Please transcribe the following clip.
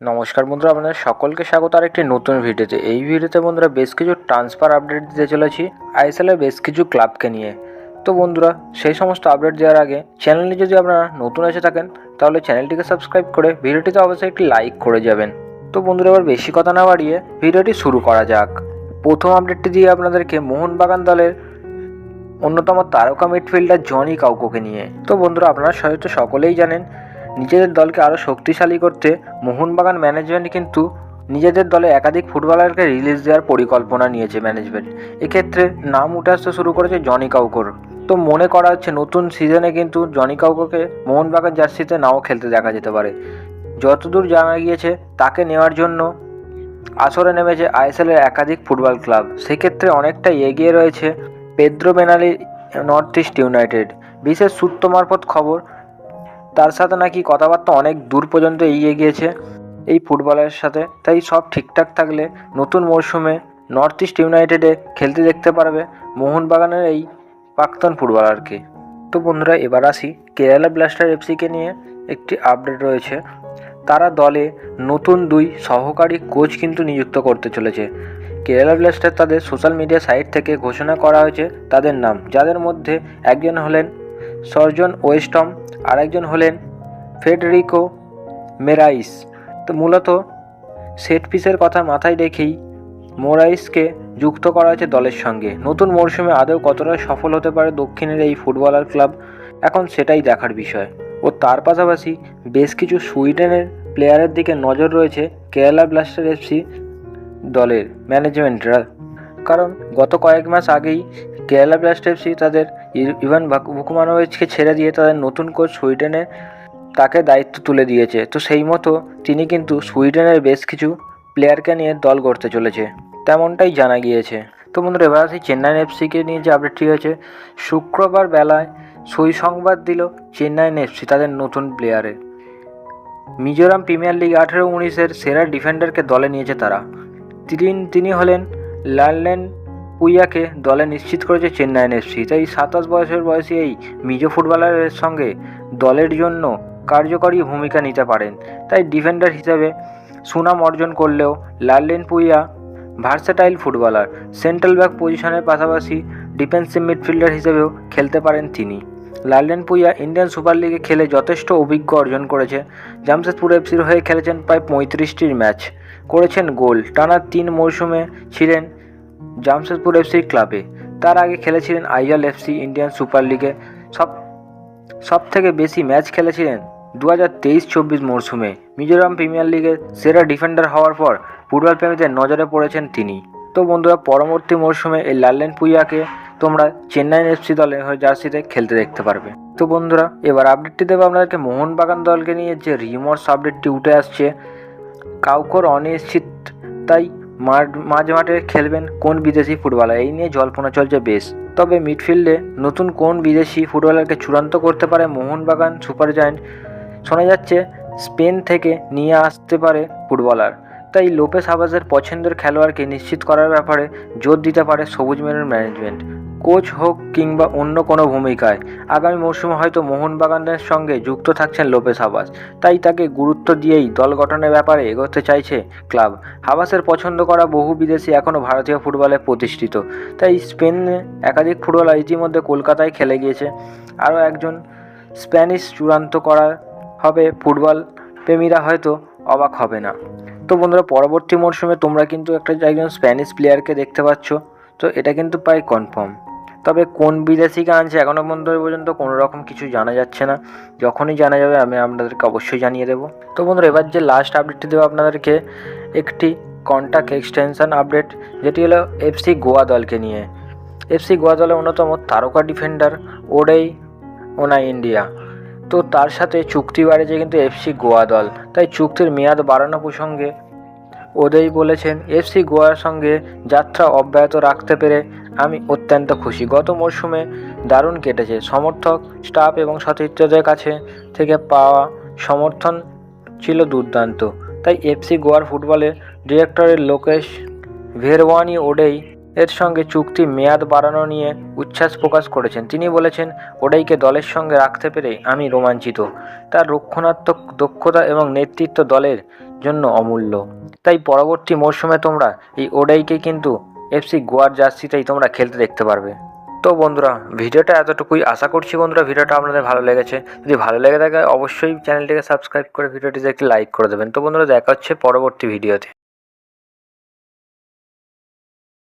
নমস্কার বন্ধুরা, আপনাদের সকলকে স্বাগত। আর একটি নতুন ভিডিওতে। এই ভিডিওতে বন্ধুরা বেশ কিছু ট্রান্সফার আপডেট দিতে চলেছি। আইএসএলের বেশ কিছু ক্লাবকে নিয়ে। তো বন্ধুরা, সেই সমস্ত আপডেট দেওয়ার আগে চ্যানেলে যদি আপনারা নতুন এসে থাকেন, তাহলে চ্যানেলটিকে সাবস্ক্রাইব করে ভিডিওটিতে অবশ্যই একটি লাইক করে যাবেন। তো বন্ধুরা, এবার বেশি কথা না বাড়িয়ে ভিডিওটি শুরু করা যাক। প্রথম আপডেটটি দিয়ে আপনাদেরকে মোহনবাগান দলের অন্যতম তারকা মিডফিল্ডার জনি কাউকোকে নিয়ে। তো বন্ধুরা, আপনারা হয়তো সকলেই জানেন নিজেদের দলকে আরও শক্তিশালী করতে মোহনবাগান ম্যানেজমেন্ট কিন্তু নিজেদের দলে একাধিক ফুটবলারকে রিলিজ দেওয়ার পরিকল্পনা নিয়েছে ম্যানেজমেন্ট এক্ষেত্রে নাম উঠে আসতে শুরু করেছে জনি কাউকোর। তো মনে করা হচ্ছে নতুন সিজনে কিন্তু জনি কাউকোকে মোহনবাগান জার্সিতে নাও খেলতে দেখা যেতে পারে। যতদূর জানা গিয়েছে, তাকে নেওয়ার জন্য আসরে নেমেছে আইএসএলের একাধিক ফুটবল ক্লাব। সেক্ষেত্রে অনেকটা এগিয়ে রয়েছে Pedro Benali, North East United. বিশেষ সূত্র মারফত খবর তার সাথে নাকি কথাবার্তা অনেক দূর পর্যন্ত এগিয়ে গিয়েছে এই ফুটবলের সাথে। তাই সব ঠিকঠাক থাকলে নতুন মরশুমে নর্থ ইস্ট ইউনাইটেডে খেলতে দেখতে পারবে মোহনবাগানের এই প্রাক্তন ফুটবলারকে। তো বন্ধুরা, এবার আসি কেরালা ব্লাস্টার এফসিকে নিয়ে একটি আপডেট রয়েছে। তারা দলে নতুন দুই সহকারী কোচ কিন্তু নিযুক্ত করতে চলেছে। কেরালা ব্লাস্টার তাদের সোশ্যাল মিডিয়া সাইট থেকে ঘোষণা করা হয়েছে তাদের নাম, যাদের মধ্যে একজন হলেন সর্জন ওয়েস্টম আরেকজন হলেন ফেডরিকো মেরাইস। তো মূলত সেট পিসের কথা মাথায় রেখেই মোরাইসকে যুক্ত করা হয়েছে দলের সঙ্গে। নতুন মরশুমে আদৌ কতটা সফল হতে পারে দক্ষিণের এই ফুটবলার ক্লাব, এখন সেটাই দেখার বিষয়। ও তার পাশাপাশি বেশ কিছু সুইডেনের প্লেয়ারের দিকে নজর রয়েছে কেরালা ব্লাস্টার এফসি দলের ম্যানেজমেন্টরা। কারণ গত কয়েক মাস আগেই কেরালা ব্লাস্ট এফসি তাদের ইভান ভাক- ভুকুমানোভিচকে ছেড়ে দিয়ে তাদের নতুন কোচ সুইডেনে তাকে দায়িত্ব তুলে দিয়েছে। তো সেই মতো তিনি কিন্তু সুইডেনের বেশ কিছু প্লেয়ারকে নিয়ে দল গড়তে চলেছে, তেমনটাই জানা গিয়েছে। তো বন্ধুরা, এবার আসি চেন্নাই এফসিকে নিয়ে যে আপডেটটি হয়েছে শুক্রবার বেলায় সই সংবাদ দিল চেন্নাইন এফসি তাদের নতুন প্লেয়ারে মিজোরাম প্রিমিয়ার লিগ আঠেরো উনিশের সেরা ডিফেন্ডারকে দলে নিয়েছে তারা। তিনি তিনি হলেন লাললেন পুইয়াকে দলে নিশ্চিত করেছে চেন্নাই এফসি। তাই সাতাশ বছর বয়সী এই মিজো ফুটবলারের সঙ্গে দলের জন্য কার্যকরী ভূমিকা নিতে পারেন। তাই ডিফেন্ডার হিসেবে সুনাম অর্জন করলেও Lallen Puia versatile footballer. Central back পজিশনের পাশাপাশি ডিফেন্সিভ মিডফিল্ডার হিসেবেও খেলতে পারেন তিনি। লাললেন পুইয়া ইন্ডিয়ান সুপার লিগে খেলে যথেষ্ট অভিজ্ঞ অর্জন করেছে। জামশেদপুর এফসির হয়ে খেলেছেন প্রায় পঁয়ত্রিশটির ম্যাচ। করেছেন গোল। টানা তিন মরশুমে ছিলেন জামশেদপুর এফসি ক্লাবে। তার আগে খেলেছিলেন আইএল এফসি ইন্ডিয়ান সুপার লিগে। সব সব থেকে বেশি ম্যাচ খেলেছিলেন দু হাজার তেইশ চব্বিশ মরশুমে মিজোরাম প্রিমিয়ার লিগের সেরা ডিফেন্ডার হওয়ার পর ফুটবল প্রেমীদের নজরে পড়েছেন তিনি। তো বন্ধুরা, পরবর্তী মরশুমে এই লাল্লেন পুইয়াকে তোমরা চেন্নাই এফসি দলে জার্সিতে খেলতে দেখতে পারবে। তো বন্ধুরা, এবার আপডেটটি দেবো আপনাদেরকে। মোহনবাগান দলকে নিয়ে যে রিমোর্স আপডেটটি উঠে আসছে কাউকর অনিশ্চিত, তাই মাঝ মাঠে খেলবেন কোন বিদেশি ফুটবলার? এই নিয়ে জল্পনা চলছে বেশ। তবে মিডফিল্ডে নতুন কোন বিদেশি ফুটবলারকে চূড়ান্ত করতে পারে মোহনবাগান সুপার জায়ান্ট? শোনা যাচ্ছে, স্পেন থেকে নিয়ে আসতে পারে ফুটবলার। তাই লোপেস হাবাসের পছন্দের খেলোয়াড়কে নিশ্চিত করার ব্যাপারে জোর দিতে পারে সবুজ মেরুর ম্যানেজমেন্ট। কোচ হোক কিংবা অন্য কোনো ভূমিকায়, আগামী মরশুমে হয়তো মোহনবাগানের সঙ্গে যুক্ত থাকছেন লোপেস হাবাস। তাই তাকে গুরুত্ব দিয়েই দল গঠনের ব্যাপারে এগোতে চাইছে ক্লাব। হাবাসের পছন্দ করা বহু বিদেশি এখনও ভারতীয় ফুটবলে প্রতিষ্ঠিত। তাই স্পেনে একাধিক ফুটবলার ইতিমধ্যে কলকাতায় খেলে গিয়েছে। আরও একজন স্প্যানিশ চূড়ান্ত করা হবে ফুটবল প্রেমীরা হয়তো অবাক হবে না। তো বন্ধুরা, পরবর্তী মরশুমে তোমরা কিন্তু একটা একজন স্প্যানিশ প্লেয়ারকে দেখতে পাচ্ছ। তো এটা কিন্তু প্রায় কনফার্ম। তবে কোন বিদেশিকে আনছে এখনও পর্যন্ত পর্যন্ত কোনো রকম কিছু জানা যাচ্ছে না। যখনই জানা যাবে আমি আপনাদেরকে অবশ্যই জানিয়ে দেবো। তো বন্ধুরা, এবার যে লাস্ট আপডেটটি দেবো আপনাদেরকে, একটি কন্ট্যাক্ট এক্সটেনশন আপডেট যেটি হলো এফসি গোয়া দলকে নিয়ে। এফসি গোয়া দলের অন্যতম তারকা ডিফেন্ডার ওডেই ওনা ইন্ডিয়া। তো তার সাথে চুক্তি বাড়িয়েছে কিন্তু এফসি গোয়া দল। তাই চুক্তির মেয়াদ বাড়ানো প্রসঙ্গে ওদেই বলেছেন, এফসি গোয়ার সঙ্গে যাত্রা অব্যাহত রাখতে পেরে আমি অত্যন্ত খুশি। গত মরশুমে দারুণ কেটেছে। সমর্থক, স্টাফ এবং সতীর্থদের কাছে থেকে পাওয়া সমর্থন ছিল দুর্দান্ত। তাই এফসি গোয়ার ফুটবলের ডিরেক্টরের লোকেশ ভেরওয়ানি ওডেই এর সঙ্গে চুক্তি মেয়াদ বাড়ানো নিয়ে উচ্ছ্বাস প্রকাশ করেছেন। তিনি বলেছেন, ওডাইকে দলের সঙ্গে রাখতে পেরে আমি রোমাঞ্চিত। তার রক্ষণাত্মক দক্ষতা এবং নেতৃত্ব দলের জন্য অমূল্য। তাই পরবর্তী মরশুমে তোমরা এই ওডাইকে কিন্তু এফসি গোয়ার জার্সিটাই তোমরা খেলতে দেখতে পারবে। তো বন্ধুরা, ভিডিওটা এতটুকুই। আশা করছি বন্ধুরা, ভিডিওটা আপনাদের ভালো লেগেছে। যদি ভালো লেগে থাকে, অবশ্যই চ্যানেলটিকে সাবস্ক্রাইব করে ভিডিওটিতে একটি লাইক করে দেবেন। তো বন্ধুরা, দেখা হচ্ছে পরবর্তী ভিডিওতে।